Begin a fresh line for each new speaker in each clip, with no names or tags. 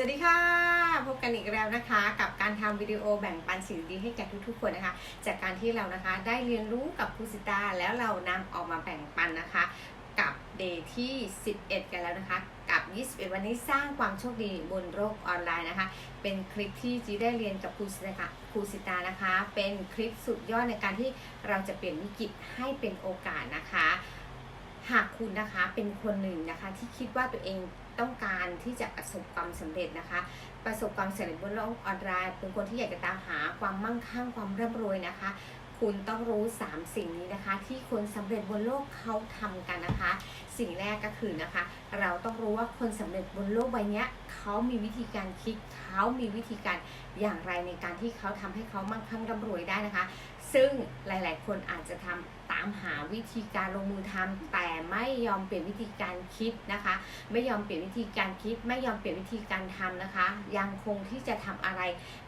สวัสดีค่ะ พบกันอีกแล้วนะคะ กับการทำวิดีโอแบ่งปันสิ่งดีให้แก่ทุกๆคนนะคะ จากการที่เรานะคะได้เรียนรู้กับครูสิตาแล้วเรานำออกมาแบ่งปันนะคะ กับเดย์ที่ 11 กันแล้วนะคะ กับ 21 วันนี้สร้างความโชคดีบนโลกออนไลน์นะคะ เป็นคลิปที่จีได้เรียนกับครูสิตาครูสิตานะคะ เป็นคลิปสุดยอดในการที่เราจะเปลี่ยนวิกฤตให้เป็นโอกาสนะคะ หากคุณนะคะเป็นคนหนึ่งนะคะที่คิดว่าตัวเอง ต้องการที่จะประสบความสำเร็จนะคะ ประสบความสำเร็จบนโลกออนไลน์ เป็นคนที่อยากจะตามหาความมั่งคั่งความร่ำรวยนะคะ คุณต้องรู้ 3 สิ่งนี้นะคะ ที่คนสำเร็จบนโลกเขาทำกันนะคะ สิ่งแรกก็คือนะคะ เราต้องรู้ว่าคนสำเร็จบนโลกใบนี้เขามีวิธีการคิดเขามีวิธีการอย่างไรในการที่เขาทำให้เขามั่งคั่งร่ำรวยได้นะคะ ซึ่งหลาย ๆ คนอาจจะทำตามหาวิธีการลงมือทำแต่ไม่ยอมเปลี่ยนวิธีการคิดนะคะ ไม่ยอมเปลี่ยนวิธีการคิด ไม่ยอมเปลี่ยนวิธีการทำนะคะ ยังคงที่จะทำอะไร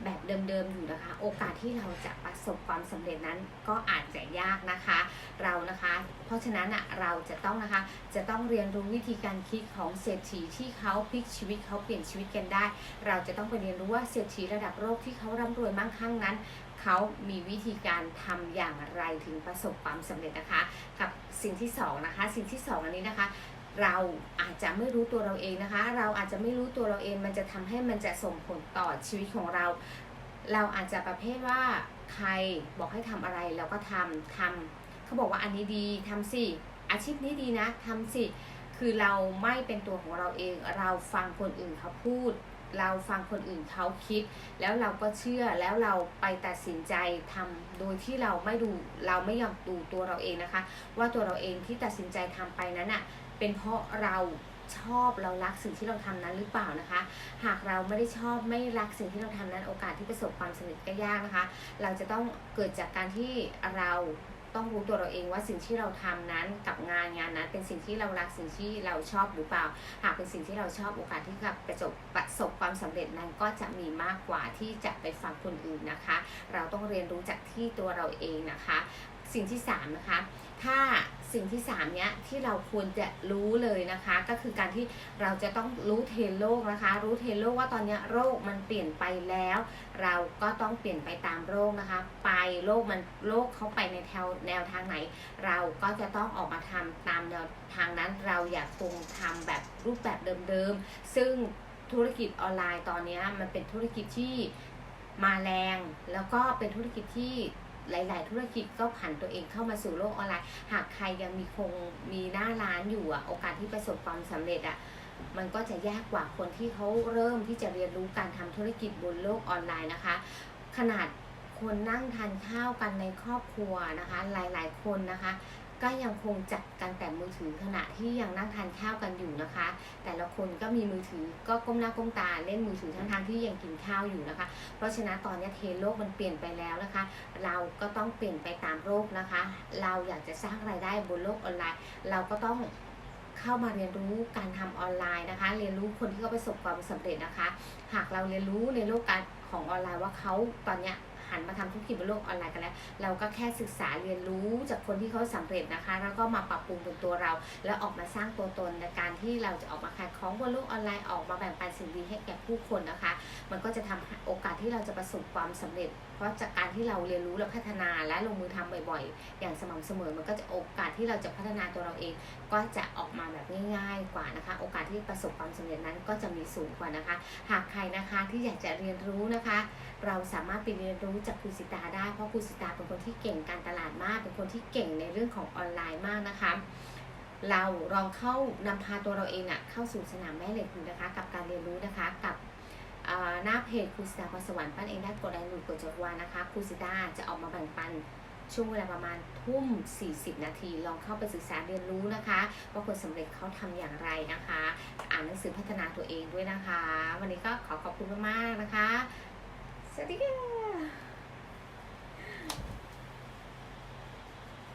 แบบเดิม ๆ อยู่นะคะ โอกาสที่เราจะประสบความสำเร็จนั้นก็อาจจะยากนะคะ เรานะคะ เพราะฉะนั้นอะเราจะต้องนะคะจะต้องเรียนรู้วิธีการคิดของเศรษฐีที่เขาพลิกชีวิตเขาเปลี่ยนชีวิตกันได้ เราจะต้องไปเรียนรู้ว่าเศรษฐีระดับโลกที่เขาร่ำรวยมั่งคั่งนั้น เขามีวิธีการทำอย่างไรถึงประสบความสำเร็จนะคะ กับสิ่งที่สองนะคะ สิ่งที่สองอันนี้นะคะ เราอาจจะไม่รู้ตัวเราเองนะคะ เราอาจจะไม่รู้ตัวเราเอง มันจะทำให้มันจะส่งผลต่อชีวิตของเรา เราอาจจะประเภทว่าใครบอกให้ทำอะไรเราก็ทำทำเขาบอกว่าอันนี้ดีทำสิอาชีพนี้ดีนะทำสิคือเราไม่เป็นตัวของเราเอง เราฟังคนอื่นเขาพูด เราฟังคนอื่นเขาคิด แล้วเราก็เชื่อแล้วเราไปตัดสินใจทำโดยที่เราไม่ดูเราไม่ยอมดูตัวเราเองนะคะ ว่าตัวเราเองที่ตัดสินใจทำไปนั้นอะเป็นเพราะเราชอบเรารักสิ่งที่เราทำนั้นหรือเปล่านะคะ หากเราไม่ได้ชอบไม่รักสิ่งที่เราทำนั้นโอกาสที่ประสบความสำเร็จก็ยากนะคะ เราจะต้องเกิดจากการที่เรา ต้องรู้ตัวเราเองว่าสิ่งที่เราทำนั้นกับงานงานนั้น เป็นสิ่งที่เรารักสิ่งที่เราชอบหรือเปล่า หากเป็นสิ่งที่เราชอบโอกาสที่จะประสบประสบความสำเร็จนั้นก็จะมีมากกว่าที่จะไปฟังคนอื่นนะคะ เราต้องเรียนรู้จากที่ตัวเราเองนะคะ สิ่งที่สามนะคะถ้า สิ่งที่สามเนี้ยที่เราควรจะรู้เลยนะคะ ก็คือการที่เราจะต้องรู้เทรนด์โลกนะคะ รู้เทรนด์โลกว่าตอนนี้โรคมันเปลี่ยนไปแล้ว เราก็ต้องเปลี่ยนไปตามโรคนะคะ ไปโลกมันโลกเขาไปในแถวแนวทางไหน เราก็จะต้องออกมาทำตามแนวทางนั้นเราอย่าคงทำแบบรูปแบบเดิมๆ ซึ่งธุรกิจออนไลน์ตอนนี้มันเป็นธุรกิจที่มาแรง แล้วก็เป็นธุรกิจที่ หลาย ๆ ธุรกิจก็ผันตัวเองเข้ามาสู่โลกออนไลน์ หากใครยังมีคงมีหน้าร้านอยู่อะโอกาสที่ประสบความสำเร็จอะมันก็จะยากกว่าคนที่เขาเริ่มที่จะเรียนรู้การทำธุรกิจบนโลกออนไลน์นะคะ ขนาดคนนั่งทานข้าวกันในครอบครัวนะคะ หลาย ๆ คนนะคะ ก็ยังคงจัดกันแต่มือถือขณะที่ยังนั่งทานข้าวกันอยู่นะคะ แต่ละคนก็มีมือถือก็ก้มหน้าก้มตาเล่นมือถือทั้งทางที่ยังกินข้าวอยู่นะคะ เพราะฉะนั้นตอนนี้เทรนโลกมันเปลี่ยนไปแล้วนะคะ เราก็ต้องเปลี่ยนไปตามโลกนะคะ เราอยากจะสร้างรายได้บนโลกออนไลน์ เราก็ต้องเข้ามาเรียนรู้การทำออนไลน์นะคะ เรียนรู้คนที่เขาประสบความสำเร็จนะคะ หากเราเรียนรู้ในโลกการของออนไลน์ว่าเขาตอนเนี้ย หันมาทำธุรกิจบนโลกออนไลน์กันแล้ว เราก็แค่ศึกษาเรียนรู้จากคนที่เขาสำเร็จนะคะ แล้วก็มาปรับปรุงเป็นตัวเรา แล้วออกมาสร้างตัวตนในการที่เราจะออกมาขายของบนโลกออนไลน์ออกมาแบ่งปันสิ่งดีให้แก่ผู้คนนะคะ มันก็จะทำให้โอกาสที่เราจะประสบความสำเร็จ เพราะจากการที่เราเรียนรู้และพัฒนาและลงมือทำบ่อยๆ อย่างสม่ำเสมอ มันก็จะโอกาสที่เราจะพัฒนาตัวเราเอง ก็จะออกมาแบบง่าย ๆ กว่านะคะ โอกาสที่ประสบความสำเร็จนั้นก็จะมีสูงกว่านะคะ หากใครนะคะที่อยากจะเรียนรู้นะคะ เราสามารถไปเรียนรู้จากครูสิตาได้ เพราะครูสิตาเป็นคนที่เก่งการตลาดมาก เป็นคนที่เก่งในเรื่องของออนไลน์มากนะคะ เราลองเข้านำพาตัวเราเองอะเข้าสู่สนามแม่เหล็กดูนะคะ กับการเรียนรู้นะคะกับหน้าเพจครูสิตาพรสวรรค์ปั้นเองได้กดไลค์หรือกดจดวานะคะครูสิตาจะออกมาแบ่งปันช่วงเวลาประมาณทุ่ม 40 นาที ลองเข้าไปศึกษาเรียนรู้นะคะว่าคนสำเร็จเขาทำอย่างไรนะคะ อ่านหนังสือพัฒนาตัวเองด้วยนะคะ วันนี้ก็ขอขอบคุณมากๆนะคะ สวัสดีค่ะ